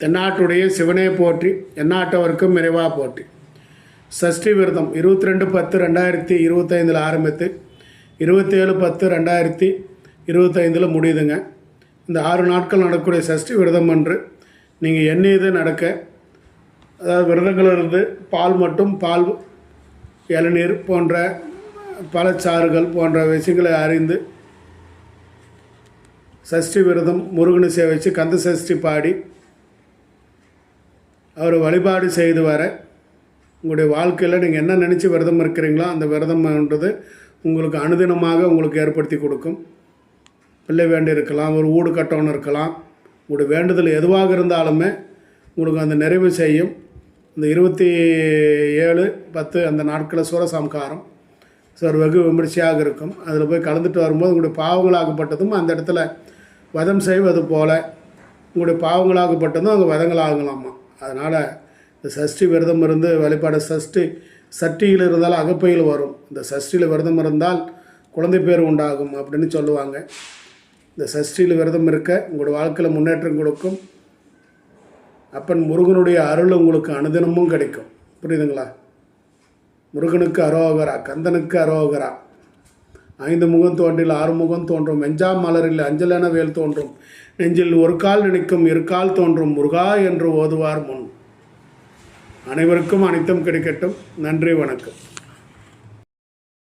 தென்னாட்டுடைய சிவனே போற்றி எந்நாட்டவர்க்கும் நிறைவா போற்றி. சஷ்டி விரதம் இருபத்தி ரெண்டு பத்து ரெண்டாயிரத்தி இருபத்தைந்தில் ஆரம்பித்து இருபத்தேழு பத்து ரெண்டாயிரத்தி இருபத்தைந்தில் முடியுதுங்க. இந்த ஆறு நாட்கள் நடக்கக்கூடிய சஷ்டி விரதம் அன்று நீங்கள் எண்ணியது நடக்க அதாவது விரதங்களிலிருந்து பால் மட்டும் பால் இளநீர் போன்ற பழச்சாறுகள் போன்ற விஷயங்களை அறிந்து சஷ்டி விரதம் முருகனை சேவிச்சு கந்த சஷ்டி பாடி அவர் வழிபாடு செய்து வர உங்களுடைய வாழ்க்கையில் நீங்கள் என்ன நினச்சி விரதம் இருக்கிறீங்களோ அந்த விரதம்ன்றது உங்களுக்கு அனுதினமாக உங்களுக்கு ஏற்படுத்தி கொடுக்கும். பிள்ளை வேண்டி இருக்கலாம் ஒரு வீடு கட்டணும் இருக்கலாம். உங்களுடைய வேண்டுதல் எதுவாக இருந்தாலுமே உங்களுக்கு அந்த நிறைவு செய்யும். இந்த இருபத்தி ஏழு பத்து அந்த நாட்களில் சூரசம்காரம் சார் வெகு விமர்சையாக இருக்கும். அதில் போய் கலந்துட்டு வரும்போது உங்களுடைய பாவங்களாகப்பட்டதும் அந்த இடத்துல வதம் செய்வது போல் உங்களுடைய பாவங்களாகப்பட்டதும் அங்கே வதங்களாகலாமா? அதனால் இந்த சஷ்டி விரதம் இருந்து வழிபாடு சஷ்டி சட்டியில் இருந்தால் அகப்பையில் வரும். இந்த சஷ்டியில் விரதம் இருந்தால் குழந்தை பேர் உண்டாகும் அப்படின்னு சொல்லுவாங்க. இந்த சஷ்டியில் விரதம் இருக்க உங்களோட வாழ்க்கையில் முன்னேற்றம் கொடுக்கும். அப்பன் முருகனுடைய அருள் உங்களுக்கு அனுதினமும் கிடைக்கும். புரியுதுங்களா? முருகனுக்கு அரோகரா கந்தனுக்கு அரோகரா. ஐந்து முகம் தோன்றில் ஆறு முகம் தோன்றும். வெஞ்சா மலரில் அஞ்சலென வேல் தோன்றும். நெஞ்சில் ஒரு கால் நினைக்கும் இரு கால் தோன்றும். முருகா என்று ஓதுவார் முன். அனைவருக்கும் அனைத்தும் கிடைக்கட்டும். நன்றி வணக்கம்.